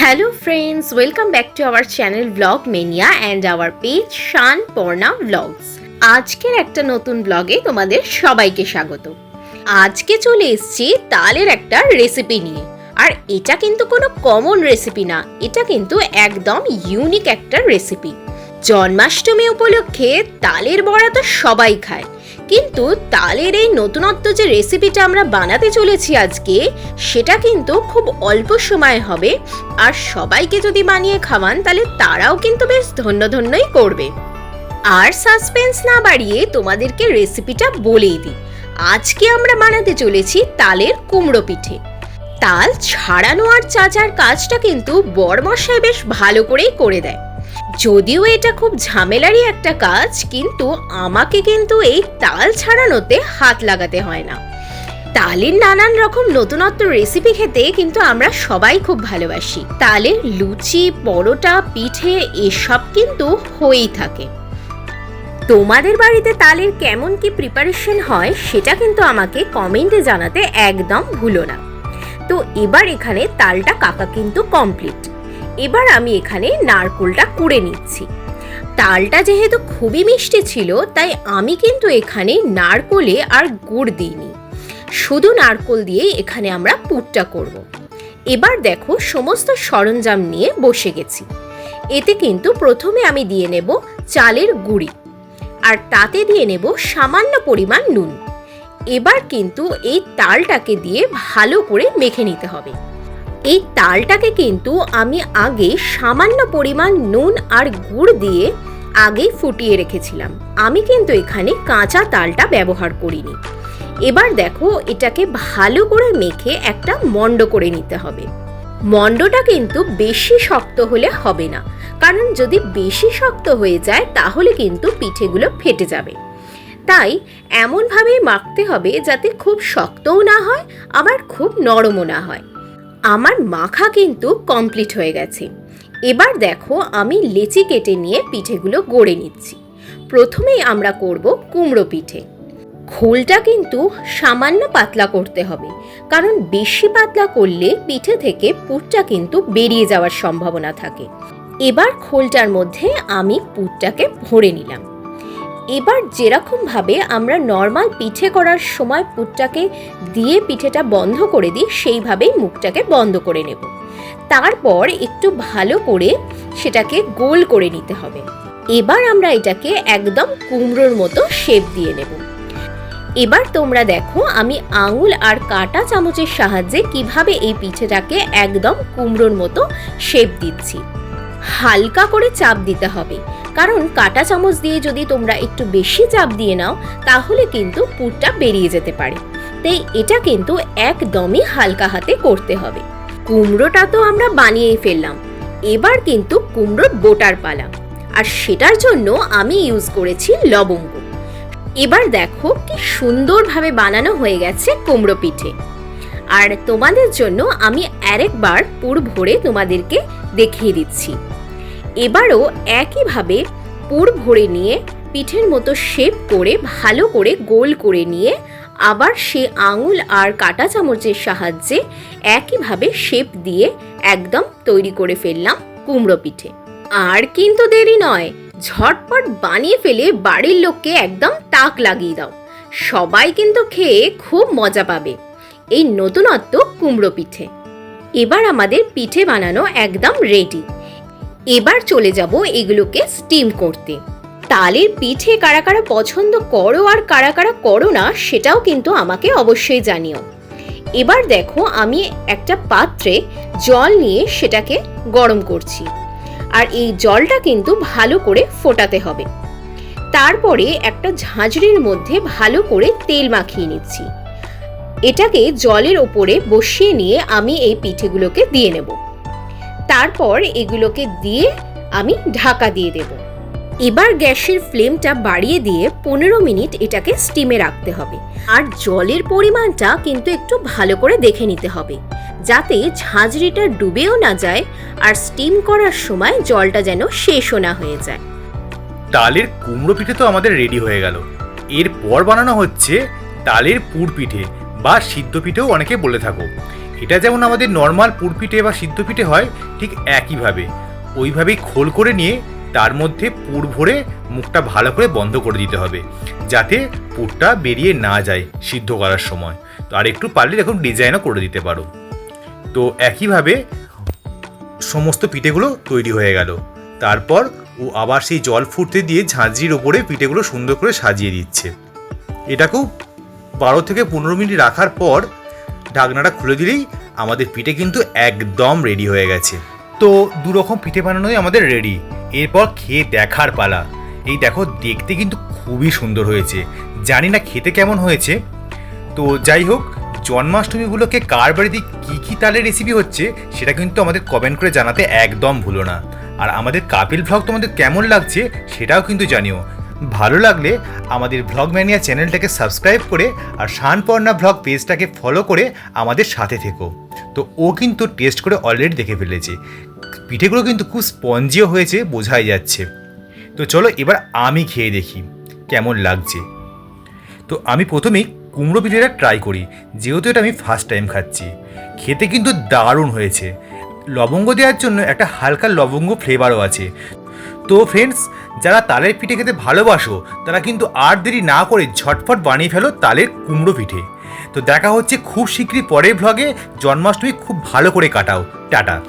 Hello friends welcome back to our channel blog mania and our page Shan Parna blogs আজকের একটা নতুন ব্লগে তোমাদের সবাইকে স্বাগত। আজকে চলে এসছি তালের একটা রেসিপি নিয়ে। আর এটা কিন্তু কোনো কমন রেসিপি না। এটা কিন্তু একদম ইউনিক একটা রেসিপি জন্মাষ্টমী উপলক্ষে তালের বড়া তো সবাই খায়। কিন্তু তালের এই নতুনত্ব যে রেসিপিটা আমরা বানাতে চলেছি আজকে, সেটা কিন্তু খুব অল্প সময় হবে। আর সবাইকে যদি বানিয়ে খাওয়ান, তাহলে তারাও কিন্তু বেশ ধন্য ধন্যই করবে। আর সাসপেন্স না বাড়িয়ে তোমাদেরকে রেসিপিটা বলেই দিই। আজকে আমরা বানাতে চলেছি তালের কুমড়ো পিঠে। তাল ছাড়ানো আর চাচার কাজটা কিন্তু বড়মশাই বেশ ভালো করেই করে দেয়। যদিও এটা খুব ঝামেলারই একটা কাজ, কিন্তু আমাকে কিন্তু এই তাল ছাড়ানোতে হাত লাগাতে হয় না। তালের নানান রকম নতুনত্ব রেসিপি খেতে কিন্তু আমরা সবাই খুব ভালোবাসি। তালের লুচি, পরোটা, পিঠে এসব কিন্তু হয়েই থাকে। তোমাদের বাড়িতে তালের কেমন কি প্রিপারেশন হয় সেটা কিন্তু আমাকে কমেন্টে জানাতে একদম ভুলো না। তো এবার এখানে তালটা কাকা কিন্তু কমপ্লিট এবার আমি এখানে নারকোলটা কুড়ে নিচ্ছি। তালটা যেহেতু খুবই মিষ্টি ছিল, তাই আমি কিন্তু এখানে নারকোলে আর গুড় দিইনি। শুধু নারকোল দিয়েই এখানে আমরা পুরটা করব। এবার দেখো সমস্ত সরঞ্জাম নিয়ে বসে গেছি। এতে কিন্তু প্রথমে আমি দিয়ে নেব চালের গুঁড়ি আর তাতে দিয়ে নেব সামান্য পরিমাণ নুন। এবার কিন্তু এই তালটাকে দিয়ে ভালো করে মেখে নিতে হবে। এই তালটাকে কিন্তু আমি আগে সামান্য পরিমাণ নুন আর গুড় দিয়ে আগেই ফুটিয়ে রেখেছিলাম। আমি কিন্তু এখানে কাঁচা তালটা ব্যবহার করিনি। এবার দেখো, এটাকে ভালো করে মেখে একটা মণ্ড করে নিতে হবে। মণ্ডটা কিন্তু বেশি শক্ত হলে হবে না, কারণ যদি বেশি শক্ত হয়ে যায়, তাহলে কিন্তু পিঠেগুলো ফেটে যাবে। তাই এমনভাবেই মাখতে হবে যাতে খুব শক্তও না হয়, আবার খুব নরমও না হয়। আমার মাখা কিন্তু কমপ্লিট হয়ে গেছে। এবার দেখো আমি লেচি কেটে নিয়ে পিঠেগুলো গড়ে নিচ্ছি। প্রথমেই আমরা করব কুমড়ো পিঠে। খোলটা কিন্তু সামান্য পাতলা করতে হবে, কারণ বেশি পাতলা করলে পিঠে থেকে পুরটা কিন্তু বেরিয়ে যাওয়ার সম্ভাবনা থাকে। এবার খোলটার মধ্যে আমি পুরটাকে ভরে নিলাম। এবার যেরকমভাবে আমরা নর্মাল পিঠে করার সময় পুরটাকে দিয়ে পিঠেটা বন্ধ করে দিই, সেইভাবেই মুখটাকে বন্ধ করে নেব। তারপর একটু ভালো করে সেটাকে গোল করে নিতে হবে। এবার আমরা এটাকে একদম কুমড়োর মতো শেপ দিয়ে নেব। এবার তোমরা দেখো, আমি আঙুল আর কাটা চামচের সাহায্যে কীভাবে এই পিঠেটাকে একদম কুমড়োর মতো শেপ দিচ্ছি। হালকা করে চাপ দিতে হবে। কারণ কাটা চামচ দিয়ে যদি তোমরা একটু বেশি চাপ দিয়ে নাও, তাহলে কিন্তু পুরটা বেরিয়ে যেতে পারে। তাই এটা কিন্তু একদমই হালকা হাতে করতে হবে। কুমড়োটা তো আমরা বানিয়েই ফেললাম। এবার কিন্তু কুমড়োর বোটার পালা। আর সেটার জন্য আমি ইউজ করেছি লবঙ্গ। এবার দেখো কি সুন্দরভাবে বানানো হয়ে গেছে কুমড়ো পিঠে। আর তোমাদের জন্য আমি আরেকবার পুর ভরে তোমাদেরকে দেখিয়ে দিচ্ছি। এবারও একইভাবে পুর ভরে নিয়ে, পিঠের মতো শেপ করে, ভালো করে গোল করে নিয়ে, আবার সে আঙুল আর কাটা চামচের সাহায্যে একইভাবে শেপ দিয়ে একদম তৈরি করে ফেললাম কুমড়ো পিঠে। আর কিন্তু দেরি নয়, ঝটপট বানিয়ে ফেলে বাড়ির লোককে একদম তাক লাগিয়ে দাও। সবাই কিন্তু খেয়ে খুব মজা পাবে এই নতুনত্ব কুমড়ো পিঠে। এবার আমাদের পিঠে বানানো একদম রেডি এবার চলে যাব এগুলোকে স্টিম করতে। তালের পিঠে কারা কারা পছন্দ করো আর কারা কারা করো না, সেটাও কিন্তু আমাকে অবশ্যই জানিও। এবার দেখো আমি একটা পাত্রে জল নিয়ে সেটাকে গরম করছি। আর এই জলটা কিন্তু ভালো করে ফোটাতে হবে। তারপরে একটা ঝাঁঝরির মধ্যে ভালো করে তেল মাখিয়ে নিচ্ছি। এটাকে জলের ওপরে বসিয়ে নিয়ে আমি এই পিঠেগুলোকে দিয়ে নেব। তারপর এগুলোকে দিয়ে আমি ঢাকা দিয়ে দেব। এবার গ্যাসের ফ্লেমটা বাড়িয়ে দিয়ে পনেরো মিনিট এটাকে স্টিমে রাখতে হবে। আর জলের পরিমাণটা কিন্তু একটু ভালো করে দেখে নিতে হবে, যাতে ঝাঁঝরিটা ডুবেও না যায় আর স্টিম করার সময় জলটা যেন শেষও না হয়ে যায়। তালের কুমড়ো পিঠে তো আমাদের রেডি হয়ে গেল। এরপর বানানো হচ্ছে তালের পুর পিঠে বা সিদ্ধ পিঠেও অনেকে বলে থাকো। এটা যেমন আমাদের নর্মাল পুরপিঠে বা সিদ্ধ পিঠে হয়, ঠিক একইভাবে। ওইভাবেই খোল করে নিয়ে তার মধ্যে পুর ভরে মুখটা ভালো করে বন্ধ করে দিতে হবে, যাতে পুরটা বেরিয়ে না যায় সিদ্ধ করার সময়। তো আর একটু পারলে এরকম ডিজাইনও করে দিতে পারো। তো একইভাবে সমস্ত পিঠেগুলো তৈরি হয়ে গেল। তারপর ও আবার সেই জল ফুটতে দিয়ে ঝাঁঝরির ওপরে পিঠেগুলো সুন্দর করে সাজিয়ে দিচ্ছে। এটাকেও বারো থেকে পনেরো মিনিট রাখার পর ঢাকনাটা খুলে দিলেই আমাদের পিঠে কিন্তু একদম রেডি হয়ে গেছে। তো দু রকম পিঠে বানানোই আমাদের রেডি এরপর খেয়ে দেখার পালা। এই দেখো, দেখতে কিন্তু খুবই সুন্দর হয়েছে। জানি না খেতে কেমন হয়েছে। তো যাই হোক, জন্মাষ্টমীগুলোকে কার বাড়িতে কী কী তালে রেসিপি হচ্ছে, সেটা কিন্তু আমাদের কমেন্ট করে জানাতে একদম ভুলো না। আর আমাদের কাপিল ভ্লগ তোমাদের কেমন লাগছে, সেটাও কিন্তু জানিও। ভালো লাগলে আমাদের ভ্লগ ম্যানিয়া চ্যানেলটাকে সাবস্ক্রাইব করে আর শানপর্ণা ভ্লগ পেজটাকে ফলো করে আমাদের সাথে থেকো। তো ও কিন্তু টেস্ট করে অলরেডি দেখে ফেলেছে। পিঠেগুলো কিন্তু খুব স্পঞ্জিও হয়েছে, বোঝাই যাচ্ছে। তো চলো এবার আমি খেয়ে দেখি, কেমন লাগছে। তো আমি প্রথমেই কুমড়ো পিঠেটা ট্রাই করি, যেহেতু এটা আমি ফার্স্ট টাইম খাচ্ছি। খেতে কিন্তু দারুণ হয়েছে। লবঙ্গ দেওয়ার জন্য একটা হালকা লবঙ্গ ফ্লেভারও আছে। তো ফ্রেন্ডস যারা তালের পিঠে খেতে ভালোবাসো, তারা কিন্তু আর দেরি না করে ঝটফট বানিয়ে ফেলো তালের কুমড়ো পিঠে। তো দেখা হচ্ছে খুব শীঘ্রই পরের ভ্লগে জন্মাষ্টমী খুব ভালো করে কাটাও। টাটা।